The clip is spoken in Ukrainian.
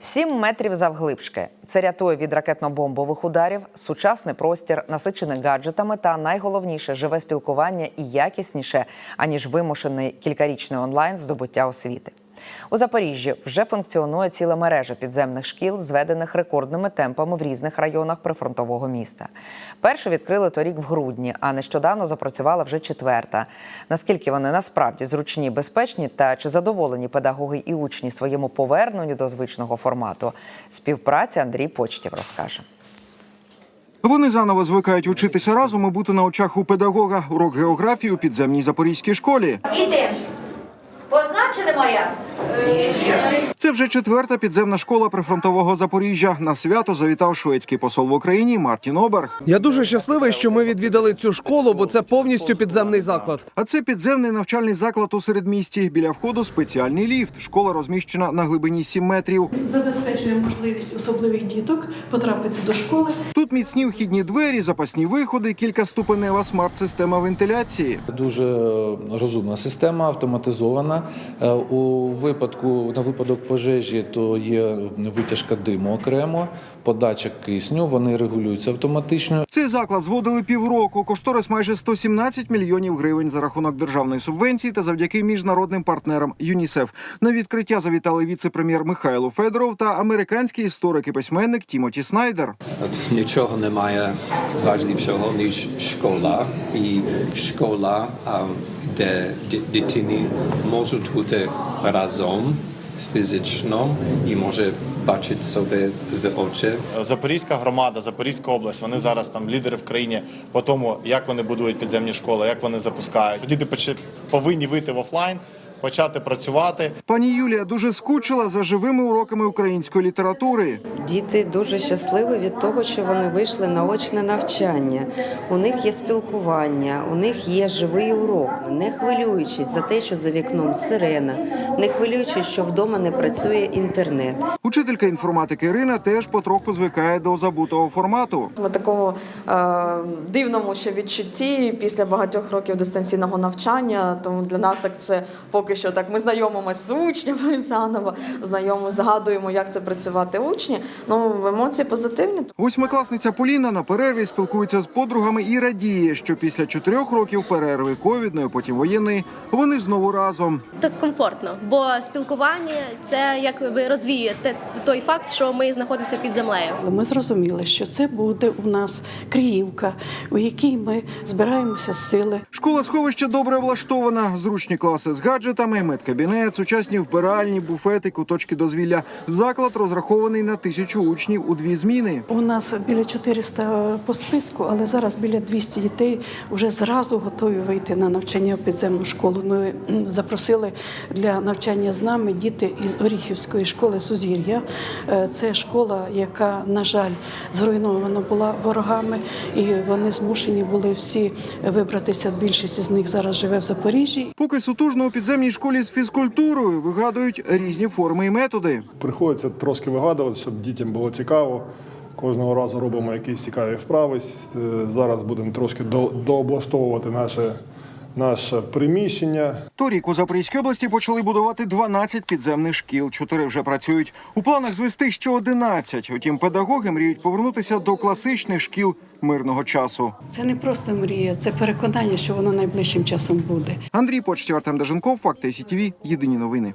Сім метрів завглибшки. Це рятує від ракетно-бомбових ударів, сучасний простір, насичений гаджетами та найголовніше живе спілкування і якісніше, аніж вимушений кількарічний онлайн здобуття освіти. У Запоріжжі вже функціонує ціла мережа підземних шкіл, зведених рекордними темпами в різних районах прифронтового міста. Першу відкрили торік в грудні, а нещодавно запрацювала вже четверта. Наскільки вони насправді зручні, безпечні та чи задоволені педагоги і учні своєму поверненню до звичного формату? Співпраця Андрій Почтів розкаже. Вони заново звикають учитися разом і бути на очах у педагога. Урок географії у підземній запорізькій школі. Діти, позначили моря? Це вже четверта підземна школа прифронтового Запоріжжя. На свято завітав шведський посол в Україні Мартін Оберг. Я дуже щасливий, що ми відвідали цю школу, бо це повністю підземний заклад. А це підземний навчальний заклад у середмісті. Біля входу спеціальний ліфт. Школа розміщена на глибині 7 метрів. забезпечує можливість особливих діток потрапити до школи. Тут міцні вхідні двері, запасні виходи, кількаступенева смарт-система вентиляції. Дуже е, розумна система, автоматизована. Е, У випадку на випадок пожежі то є витяжка диму окремо, подача кисню. Вони регулюються автоматично. Цей заклад зводили півроку. Кошторис майже 117 мільйонів гривень за рахунок державної субвенції та завдяки міжнародним партнерам ЮНІСЕФ. На відкриття завітали віце-прем'єр Михайло Федоров та американський історик і письменник Тімоті Снайдер. Нічого немає важливішого, ніж школа. І школа, а, де дитини можуть бути разом фізично і може бачити себе в очі. Запорізька громада, Запорізька область. Вони зараз там лідери в країні по тому, як вони будують підземні школи, як вони запускають. Діти повинні вийти в офлайн, почати працювати. Пані Юлія дуже скучила за живими уроками української літератури. Діти дуже щасливі від того, що вони вийшли на очне навчання. У них є спілкування, у них є живий урок, не хвилюючись за те, що за вікном сирена, не хвилюючись, що вдома не працює інтернет. Учителька інформатики Ірина теж потроху звикає до забутого формату. Ми такому е, дивному ще відчутті після багатьох років дистанційного навчання. Тому для нас так це поки що так. Ми знайомимося з учнями заново, знайомо згадуємо, як це працювати учні. Ну емоції позитивні. Восьмикласниця Поліна на перерві спілкується з подругами і радіє, що після чотирьох років перерви ковідної, потім воєнної, вони знову разом. Так комфортно, бо спілкування це якби розвіює те- той факт, що ми знаходимося під землею. Ми зрозуміли, що це буде у нас Криївка, у якій ми збираємося з сили. Школа сховище добре облаштована, зручні класи з гаджетами, медкабінет, сучасні вбиральні, буфети, куточки дозвілля. Заклад розрахований на тисячу учнів у дві зміни. У нас біля 400 по списку, але зараз біля 200 дітей вже зразу готові вийти на навчання в підземну школу. Ми запросили для навчання з нами діти із Оріхівської школи Сузір'я. Е, Це школа, яка, на жаль, зруйнована була ворогами, і вони змушені були всі вибратися. Більшість із них зараз живе в Запоріжжі. Поки сутужно у підземній школі з фізкультурою вигадують різні форми і методи. Приходиться трошки вигадувати, щоб дітям було цікаво. Кожного разу робимо якісь цікаві вправи. Е, Зараз будемо трошки до- дооблаштовувати наше, наше приміщення. Торік у Запорізькій області почали будувати 12 підземних шкіл. Чотири вже працюють. У планах звести ще 11. Утім, педагоги мріють повернутися до класичних шкіл мирного часу. Це не просто мрія, це переконання, що воно найближчим часом буде. Андрій Почтів, Артем Деженков, Факти СІТВ. Єдині новини.